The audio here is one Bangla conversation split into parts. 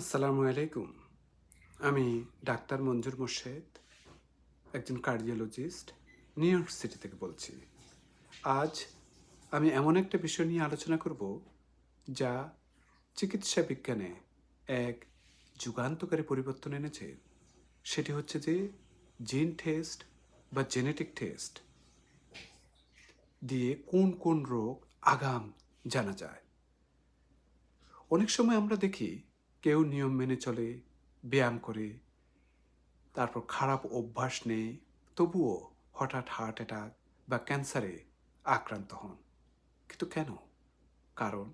আসসালামু আলাইকুম। আমি ডাক্তার মঞ্জুর মোর্শেদ, একজন কার্ডিওলজিস্ট, নিউ ইয়র্ক সিটি থেকে বলছি। আজ আমি এমন একটা বিষয় নিয়ে আলোচনা করব যা চিকিৎসা বিজ্ঞানে এক যুগান্তকারী পরিবর্তন এনেছে। সেটি হচ্ছে যে জিন টেস্ট বা জেনেটিক টেস্ট দিয়ে কোন কোন রোগ আগাম জানা যায়। অনেক সময় আমরা দেখি কেউ নিয়ম মেনে চলে, ব্যায়াম করে। তারপর খারাপ অভ্যাস নেই, তবুও হঠাৎ হার্ট অ্যাটাক বা ক্যান্সারে আক্রান্ত হন। কিন্তু কেন? কারণ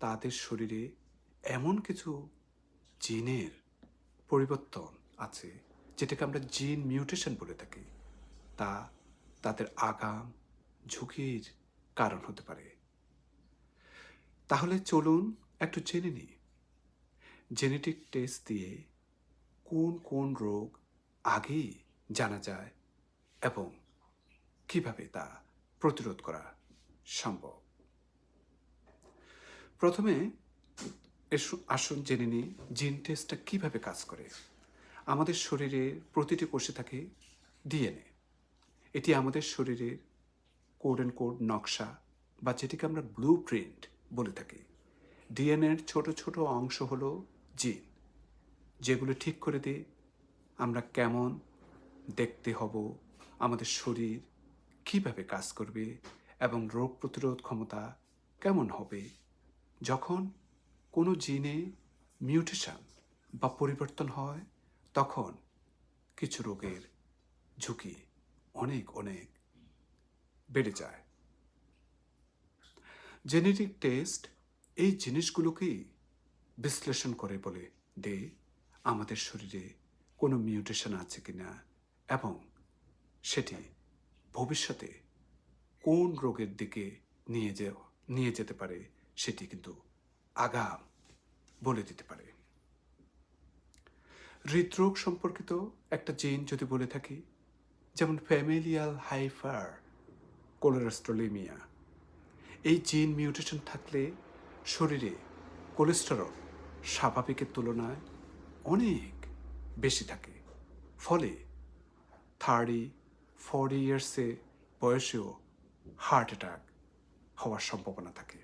তাদের শরীরে এমন কিছু জিনের পরিবর্তন আছে, যেটাকে আমরা জিন মিউটেশন বলে থাকি। তা তাদের আগাম ঝুঁকির কারণ হতে পারে। তাহলে চলুন একটু জেনে নিই জেনেটিক টেস্ট দিয়ে কোন কোন রোগ আগেই জানা যায় এবং কীভাবে তা প্রতিরোধ করা সম্ভব? প্রথমে আসুন জেনে নিই জিন টেস্টটা কীভাবে কাজ করে। আমাদের শরীরের প্রতিটি কোষে থাকে ডিএনএ এটি আমাদের শরীরের কোড অ্যান্ড কোড নকশা বা যেটিকে আমরা ব্লু প্রিন্ট বলে থাকি। ডিএনএর ছোট ছোট অংশ হলো জিন, যেগুলো ঠিক করে দিয়ে আমরা কেমন দেখতে হব, আমাদের শরীর কীভাবে কাজ করবে এবং রোগ প্রতিরোধ ক্ষমতা কেমন হবে। যখন কোনো জিনে মিউটেশন বা পরিবর্তন হয়, তখন কিছু রোগের ঝুঁকি অনেক অনেক বেড়ে যায়। জেনেটিক টেস্ট এই জিনিসগুলোকেই বিশ্লেষণ করে বলে দে, আমাদের শরীরে কোনো মিউটেশন আছে কি না এবং সেটি ভবিষ্যতে কোন রোগের দিকে নিয়ে যে, নিয়ে যেতে পারে সেটি কিন্তু আগাম বলে দিতে পারে। হৃদরোগ সম্পর্কিত একটা জিন যদি বলে থাকি, যেমন ফ্যামিলিয়াল হাইফার কোলেরাস্ট্রোলিমিয়া, এই জিন মিউটেশন থাকলে শরীরে কোলেস্টেরল স্বাভাবিকের তুলনায় অনেক বেশি থাকে। ফলে থার্টি, ফর্টি ইয়ার্সে বয়সেও হার্ট অ্যাটাক হওয়ার সম্ভাবনা থাকে।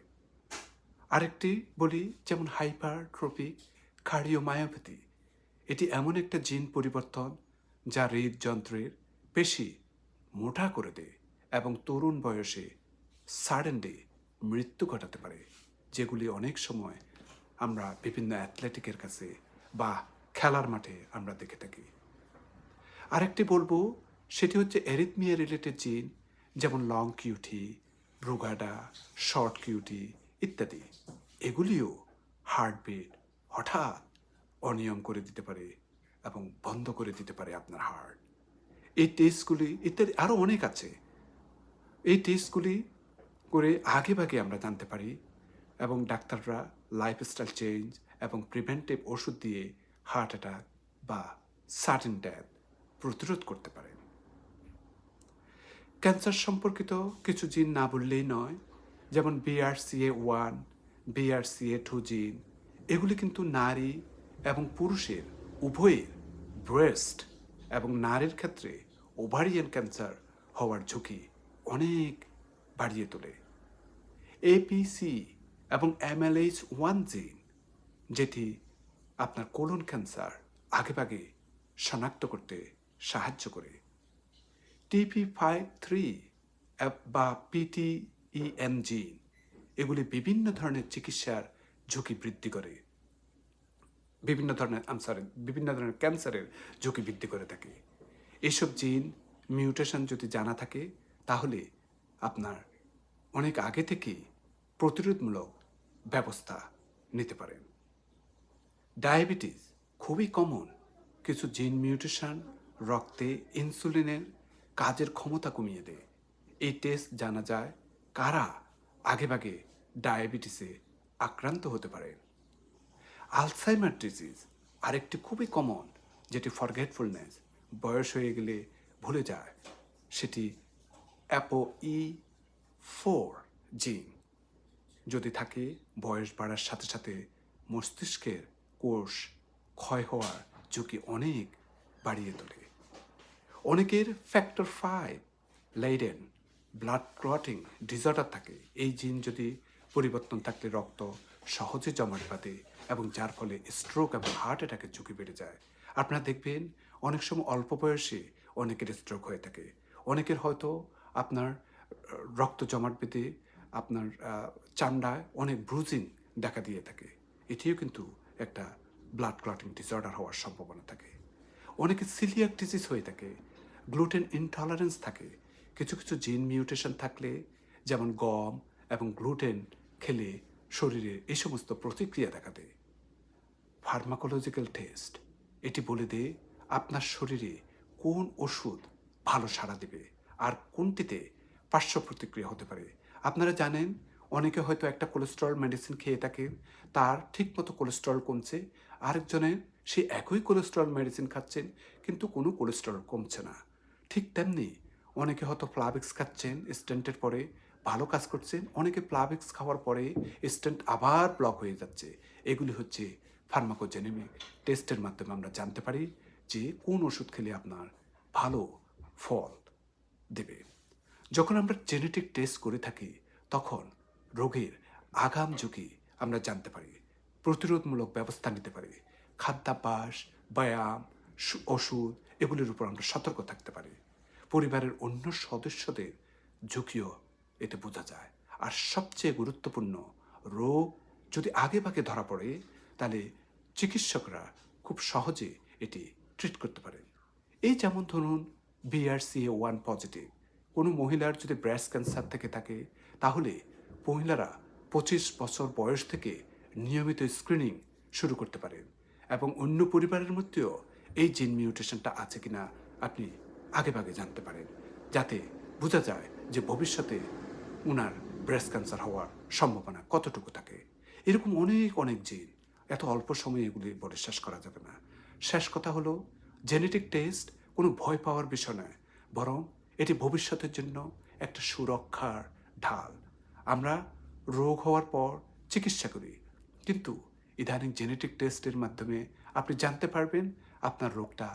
আরেকটি বলি যেমন হাইপারট্রপিক কার্ডিওমায়োপ্যাথি। এটি এমন একটা জিন পরিবর্তন যা হৃদযন্ত্রের পেশি মোটা করে দেয় এবং তরুণ বয়সে সাডেনলি মৃত্যু ঘটাতে পারে, যেগুলি অনেক সময় আমরা বিভিন্ন অ্যাথলেটিকের কাছে বা খেলার মাঠে আমরা দেখে থাকি। আরেকটি বলব, সেটি হচ্ছে এরিথমিয়া রিলেটেড জিন যেমন long QT Brugada short QT ইত্যাদি। এগুলিও হার্টবিট হঠাৎ অনিয়ম করে দিতে পারে এবং বন্ধ করে দিতে পারে আপনার হার্ট এই টেস্টগুলি ইত্যাদি আরও অনেক আছে। এই টেস্টগুলি করে আগে ভাগে আমরা জানতে পারি এবং ডাক্তাররা লাইফস্টাইল চেঞ্জ এবং প্রিভেন্টিভ ওষুধ দিয়ে হার্ট অ্যাটাক বা সার্টেন ডেথ প্রতিরোধ করতে পারেন ক্যান্সার সম্পর্কিত কিছু জিন না বললেই নয়, যেমন বিআরসিএ ওয়ান বিআরসিএ টু জিন এগুলি কিন্তু নারী এবং পুরুষের উভয়ের ব্রেস্ট এবং নারীর ক্ষেত্রে ওভারিয়ান ক্যান্সার হওয়ার ঝুঁকি অনেক বাড়িয়ে তোলে। এপিসি এবং এমএলএইচ ওয়ান জিন যেটি আপনার কোলন ক্যান্সার আগেভাগে শনাক্ত করতে সাহায্য করে। টিপি ফাইভ থ্রি বা পিটিইএন জিন এগুলি বিভিন্ন ধরনের চিকিৎসার ঝুঁকি বৃদ্ধি করে। বিভিন্ন ধরনের আম সরি বিভিন্ন ধরনের ক্যান্সারের ঝুঁকি বৃদ্ধি করে থাকে। এসব জিন মিউটেশন যদি জানা থাকে, তাহলে আপনার অনেক আগে থেকেই প্রতিরোধমূলক ব্যবস্থা নিতে পারেন। ডায়াবেটিস খুবই কমন কিছু জিন মিউটেশন রক্তে ইনসুলিনের কাজের ক্ষমতা কমিয়ে দেয়। এই টেস্ট জানা যায় কারা আগেভাগে ডায়াবেটিসে আক্রান্ত হতে পারে আলসাইমার ডিজিজ আরেকটি খুবই কমন যেটি ফরগেটফুলনেস বয়স হয়ে গেলে ভুলে যায়। সেটি অ্যাপো ই ফোর জিন যদি থাকে, বয়স বাড়ার সাথে সাথে মস্তিষ্কের কোষ ক্ষয় হওয়ার ঝুঁকি অনেক বাড়িয়ে তোলে। অনেকের factor five Leiden blood clotting disorder থাকে। এই জিন যদি পরিবর্তন থাকলে রক্ত সহজে জমাট বাঁধে এবং যার ফলে স্ট্রোক এবং হার্ট অ্যাটাকের ঝুঁকি বেড়ে যায়। আপনারা দেখবেন অনেক সময় অল্প বয়সে অনেকের স্ট্রোক হয়ে থাকে। অনেকের হয়তো আপনার রক্ত জমাট বেঁধে আপনার চামড়ায় অনেক ব্রুজিং দেখা দিয়ে থাকে। এটিও কিন্তু একটা ব্লাড ক্লটিং ডিসঅর্ডার হওয়ার সম্ভাবনা থাকে। অনেকে সিলিয়াক ডিজিজ হয়ে থাকে গ্লুটেন ইনটলারেন্স থাকে, কিছু কিছু জিন মিউটেশন থাকলে যেমন গম এবং গ্লুটেন খেলে শরীরে এই সমস্ত প্রতিক্রিয়া দেখা দেয়। ফার্মাকোলজিক্যাল টেস্ট এটি বলে দেয় আপনার শরীরে কোন ওষুধ ভালো সাড়া দেবে আর কোনটিতে পার্শ্ব প্রতিক্রিয়া হতে পারে। আপনারা জানেন, অনেকে হয়তো একটা কোলেস্ট্রল মেডিসিন খেয়ে থাকে, তার ঠিকমতো কোলেস্ট্রল কমছে আরেকজনের সে একই কোলেস্ট্রল মেডিসিন খাচ্ছেন, কিন্তু কোনো কোলেস্ট্রল কমছে না। ঠিক তেমনি অনেকে হয়তো প্লাবিক্স খাচ্ছেন স্টেন্টের পরে ভালো কাজ করছেন, অনেকে প্লাবিক্স খাওয়ার পরে স্টেন্ট আবার ব্লক হয়ে যাচ্ছে। এগুলি হচ্ছে ফার্মাকোজেনেমিক টেস্টের মাধ্যমে আমরা জানতে পারি যে কোন ওষুধ খেলে আপনার ভালো ফল দেবে। যখন আমরা জেনেটিক টেস্ট করে থাকি, তখন রোগের আগাম ঝুঁকি আমরা জানতে পারি, প্রতিরোধমূলক ব্যবস্থা নিতে পারি, খাদ্যাভ্যাস, ব্যায়াম ওষুধ এগুলির উপর আমরা সতর্ক থাকতে পারি। পরিবারের অন্য সদস্যদের ঝুঁকিও এতে বোঝা যায়। আর সবচেয়ে গুরুত্বপূর্ণ, রোগ যদি আগে ভাগে ধরা পড়ে, তাহলে চিকিৎসকরা খুব সহজে এটি ট্রিট করতে পারেন। এই যেমন ধরুন বিআরসিএ ওয়ান পজিটিভ কোনো মহিলার যদি ব্রেস্ট ক্যান্সার থেকে থাকে, তাহলে মহিলারা পঁচিশ বছর বয়স থেকে নিয়মিত স্ক্রিনিং শুরু করতে পারেন এবং অন্য পরিবারের মধ্যেও এই জিন মিউটেশনটা আছে কিনা আপনি আগেভাগে জানতে পারেন, যাতে বোঝা যায় যে ভবিষ্যতে ওনার ব্রেস্ট ক্যান্সার হওয়ার সম্ভাবনা কতটুকু থাকে। এরকম অনেক অনেক জিন, এত অল্প সময়ে এগুলি বলে শেষ করা যাবে না। শেষ কথা হলো, জেনেটিক টেস্ট কোনো ভয় পাওয়ার বিষয় নয়, বরং এটি ভবিষ্যতের জন্য একটা সুরক্ষার ঢাল। আমরা রোগ হওয়ার পর চিকিৎসা করি, কিন্তু ইদানিং জেনেটিক টেস্টের মাধ্যমে আপনি জানতে পারবেন আপনার রোগটা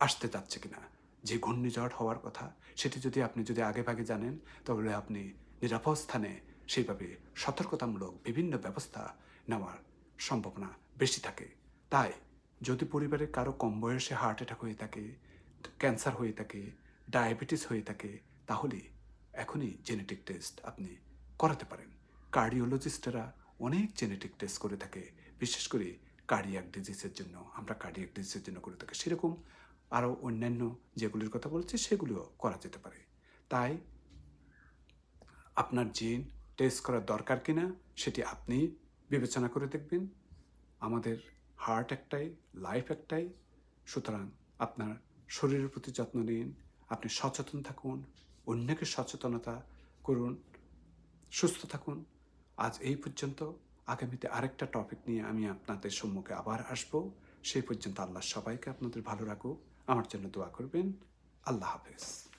আসতে যাচ্ছে কিনা। যে ঘূর্ণিঝড় হওয়ার কথা, সেটি যদি আপনি যদি আগে ভাগে জানেন, তাহলে আপনি নিরাপদ স্থানে সেইভাবে সতর্কতামূলক বিভিন্ন ব্যবস্থা নেওয়ার সম্ভাবনা বেশি থাকে। তাই যদি পরিবারের কারও কম বয়সে হার্ট অ্যাটাক হয়ে থাকে ক্যান্সার হয়ে থাকে ডায়াবেটিস হয়ে থাকে, তাহলে এখনই জেনেটিক টেস্ট আপনি করাতে পারেন। কার্ডিওলজিস্টরা অনেক জেনেটিক টেস্ট করে থাকে, বিশেষ করে কার্ডিয়াক ডিজিজের জন্য। আমরা কার্ডিয়াক ডিজিজের জন্য করে থাকি। সেরকম আরও অন্যান্য যেগুলির কথা বলছি, সেগুলিও করা যেতে পারে। তাই আপনার জিন টেস্ট করার দরকার কিনা, সেটি আপনি বিবেচনা করে দেখবেন। আমাদের হার্ট একটাই লাইফ একটাই। সুতরাং আপনার শরীরের প্রতি যত্ন নিন আপনি সচেতন থাকুন, অন্যকে সচেতনতা করুন, সুস্থ থাকুন। আজ এই পর্যন্ত আগামীতে আরেকটা টপিক নিয়ে আমি আপনাদের সম্মুখে আবার আসব। সেই পর্যন্ত আল্লাহ সবাইকে আপনাদের ভালো রাখুক। আমার জন্য দোয়া করবেন। আল্লাহ হাফেজ।